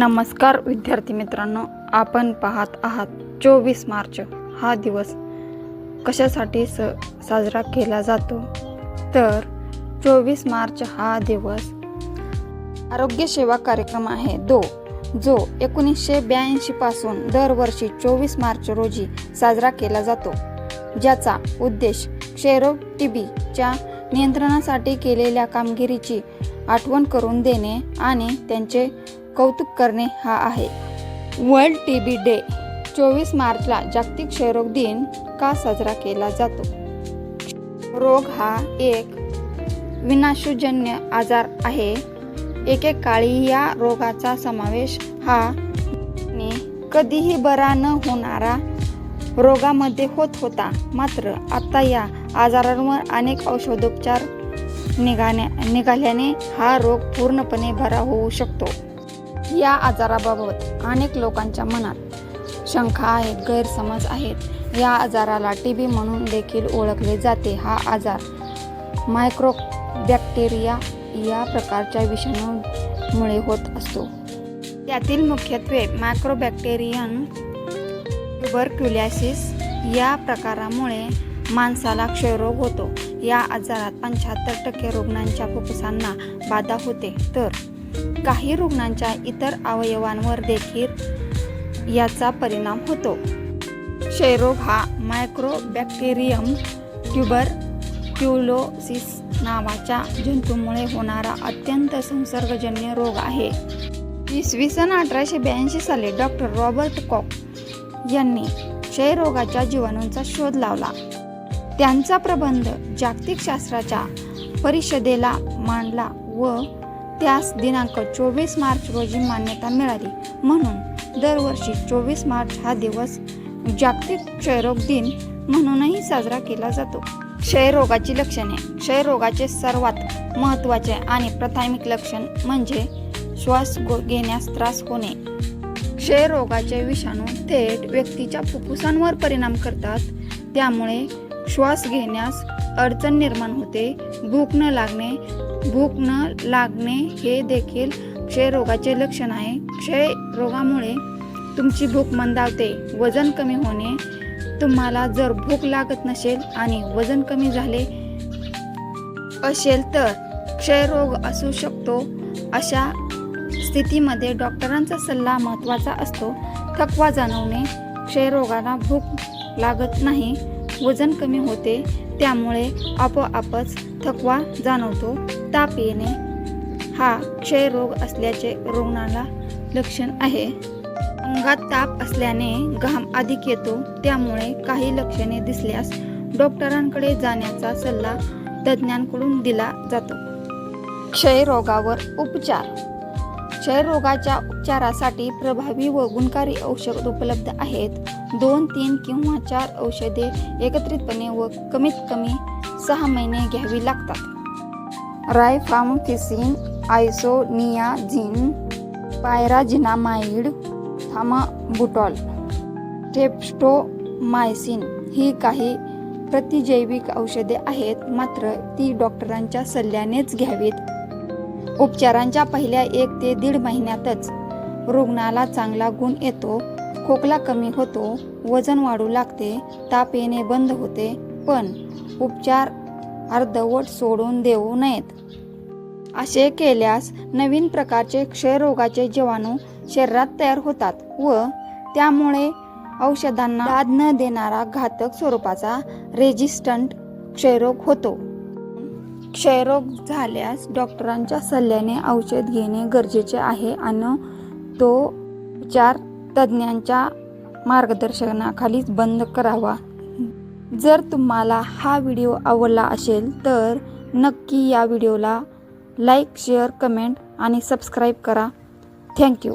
नमस्कार विद्यार्थी मित्रांनो. आपण पाहत आहात चोवीस मार्च हा दिवस कशासाठी स साजरा केला जातो? तर चोवीस मार्च हा दिवस आरोग्य सेवा कार्यक्रम आहे. दो जो एकोणीसशे ब्याऐंशीपासून दरवर्षी चोवीस मार्च रोजी साजरा केला जातो. ज्याचा उद्देश क्षयरोग टीबीच्या नियंत्रणासाठी केलेल्या कामगिरीची आठवण करून देणे आणि त्यांचे कौतुक करणे हा आहे. वर्ल्ड टी बी डे चोवीस मार्चला जागतिक क्षयरोग दिन का साजरा केला जातो? रोग हा एक विनाशूजन्य आजार आहे. एकेकाळी या रोगाचा समावेश हा ने कधीही बरा न होणारा रोगामध्ये होत होता. मात्र आता या आजारांवर अनेक औषधोपचार निघाण्या निघाल्याने हा रोग पूर्णपणे बरा होऊ शकतो. या आजाराबाबत अनेक लोकांच्या मनात शंका आहेत गैरसमज आहेत. या आजाराला टी बी म्हणून देखील ओळखले जाते. हा आजार मायक्रो बॅक्टेरिया या प्रकारच्या विषाणूमुळे होत असतो. त्यातील मुख्यत्वे मायक्रोबॅक्टेरियन ट्युबरक्युलॅसिस या प्रकारामुळे माणसाला क्षयरोग होतो. या आजारात पंच्याहत्तर टक्के रुग्णांच्या फुफ्फुसांना बाधा होते. तर काही रुग्णांच्या इतर अवयवांवर देखील याचा परिणाम होतो. क्षयरोग हा मायक्रोबॅक्टेरियम ट्युबर क्युलोसिस नावाच्या जंतूमुळे होणारा अत्यंत संसर्गजन्य रोग आहे. इसवी सन अठराशे ब्याऐंशी साली डॉक्टर रॉबर्ट कॉक यांनी क्षयरोगाच्या जीवाणूंचा शोध लावला. त्यांचा प्रबंध जागतिक शास्त्राच्या परिषदेला मांडला व त्यास दिनांक चोवीस मार्च रोजी मान्यता मिळाली. म्हणून दरवर्षी चोवीस मार्च हा दिवस जागतिक क्षयरोग दिन म्हणूनही साजरा केला जातो. क्षयरोगाची लक्षणे. क्षयरोगाचे सर्वात महत्त्वाचे आणि प्राथमिक लक्षण म्हणजे श्वास घेण्यास त्रास होणे. क्षयरोगाचे विषाणू थेट व्यक्तीच्या फुफ्फुसांवर परिणाम करतात. त्यामुळे श्वास घेण्यास अडचण निर्माण होते. भूक न लागणे भूक न लागणे हे देखील क्षयरोगाचे लक्षण आहे. क्षयरोगामुळे तुमची भूक मंदावते वजन कमी होणे तुम्हाला जर भूक लागत नसेल आणि वजन कमी झाले असेल तर क्षयरोग असू शकतो. अशा स्थितीमध्ये डॉक्टरांचा सल्ला महत्त्वाचा असतो. थकवा जाणवणे क्षयरोगाला भूक लागत नाही. वजन कमी होते त्यामुळे आपोआपच थकवा जाणवतो. ताप येणे हा क्षयरोग असल्याचे रुग्णाला लक्षण आहे. अंगात ताप असल्याने घाम अधिक येतो त्यामुळे काही लक्षणे दिसल्यास डॉक्टरांकडे जाण्याचा सल्ला तज्ज्ञांकडून दिला जातो. क्षयरोगावर उपचार क्षयरोगाच्या उपचारासाठी प्रभावी व गुणकारी औषध उपलब्ध आहेत. दोन तीन किंवा चार औषधे एकत्रितपणे व कमीत कमी सहा महिने घ्यावी लागतात. रायफामफिसिन आयसोनियाझिन पायराजिनामाइड थामाबुटॉल टेप्स्टोमायसिन ही काही प्रतिजैविक औषधे आहेत. मात्र ती डॉक्टरांच्या सल्ल्यानेच घ्यावीत. उपचारांच्या पहिल्या एक ते दीड महिन्यातच रुग्णाला चांगला गुण येतो खोकला कमी होतो वजन वाढू लागते ताप येणे बंद होते पण उपचार अर्धवट सोडून देऊ नयेत. असे केल्यास नवीन प्रकारचे क्षयरोगाचे जीवाणू शरीरात तयार होतात व त्यामुळे औषधांना दाद न देणारा घातक स्वरूपाचा रेजिस्टंट क्षयरोग होतो. क्षयरोग झाल्यास डॉक्टरांच्या सल्ल्याने औषध घेणे गरजेचे आहे आणि तो उपचार तज्ज्ञांच्या मार्गदर्शनाखालीच बंद करावा. जर तुम्हाला हा व्हिडिओ आवडला असेल तर नक्की या व्हिडिओला लाईक शेअर कमेंट आणि सबस्क्राईब करा. Thank you.